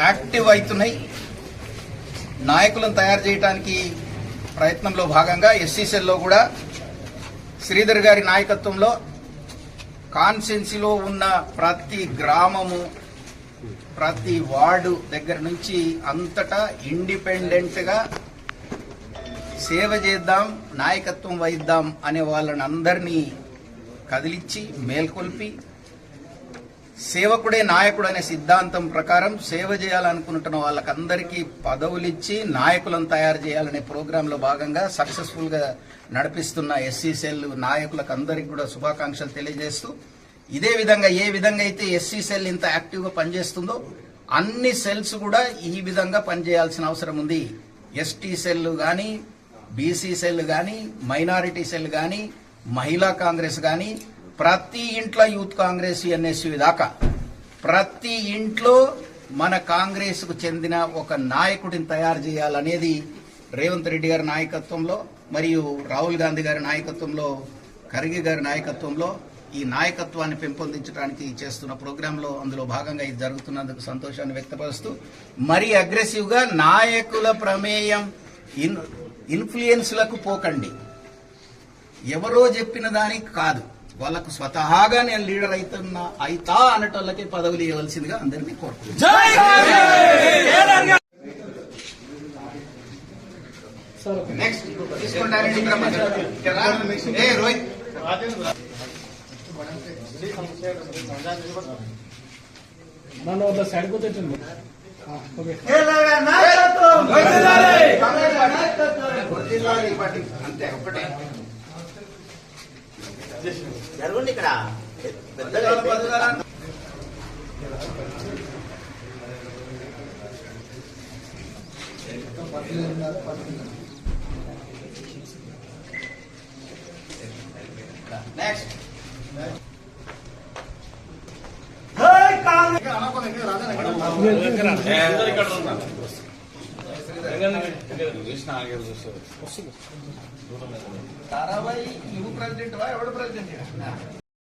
Active అవుతున్నాయి. నాయకులను తయారు చేయడానికి ప్రయత్నంలో భాగంగా ఎస్సీసెల్లో కూడా శ్రీధర్ గారి నాయకత్వంలో కాన్స్టెన్సీలో ఉన్న ప్రతి గ్రామము ప్రతి వార్డు దగ్గర నుంచి అంతటా ఇండిపెండెంట్గా సేవ చేద్దాం నాయకత్వం వహిద్దాం అనే వాళ్ళని అందరినీ కదిలిచ్చి మేల్కొల్పి సేవకుడే నాయకుడు అనే సిద్ధాంతం ప్రకారం సేవ చేయాలనుకుంటున్న వాళ్ళకందరికీ పదవులిచ్చి నాయకులను తయారు చేయాలనే ప్రోగ్రాంలో భాగంగా సక్సెస్ఫుల్గా నడిపిస్తున్న ఎస్సీ సెల్ నాయకులకు అందరికీ కూడా శుభాకాంక్షలు తెలియజేస్తూ ఇదే విధంగా ఏ విధంగా అయితే ఎస్సీ సెల్ ఇంత యాక్టివ్గా పనిచేస్తుందో అన్ని సెల్స్ కూడా ఈ విధంగా పనిచేయాల్సిన అవసరం ఉంది. ఎస్టీ సెల్ కానీ బీసీ సెల్ కానీ మైనారిటీ సెల్ కానీ మహిళా కాంగ్రెస్ కానీ ప్రతి ఇంట్లో యూత్ కాంగ్రెస్ ఎన్ఎస్యూ దాకా ప్రతి ఇంట్లో మన కాంగ్రెస్కు చెందిన ఒక నాయకుడిని తయారు చేయాలనేది రేవంత్ రెడ్డి గారి నాయకత్వంలో మరియు రాహుల్ గాంధీ గారి నాయకత్వంలో ఖర్గే గారి నాయకత్వంలో ఈ నాయకత్వాన్ని పెంపొందించడానికి చేస్తున్న ప్రోగ్రాంలో అందులో భాగంగా ఇది జరుగుతున్నందుకు సంతోషాన్ని వ్యక్తపరుస్తూ మరీ అగ్రెసివ్గా నాయకుల ప్రమేయం ఇన్ ఇన్ఫ్లుయెన్స్లకు పోకండి. ఎవరో చెప్పిన దానికి కాదు. వాళ్ళకు స్వతహాగా నేను లీడర్ అవుతున్నా అయితా అనటోళ్ళకి పదవులు ఇవ్వాల్సిందిగా అందరినీ కోరుకుంటున్నాను నెక్స్ట్ తీసుకుంటారండి బ్రహ్మ ఏ రోహిత్ నన్ను వద్ద సైడ్ అంతే ఒకటే జరగండి ఇక్కడ. పెద్దగా అయితే. తారాబాయి నువ్వు ప్రెసిడెంట్ ఎవడు ప్రెసిడెంట్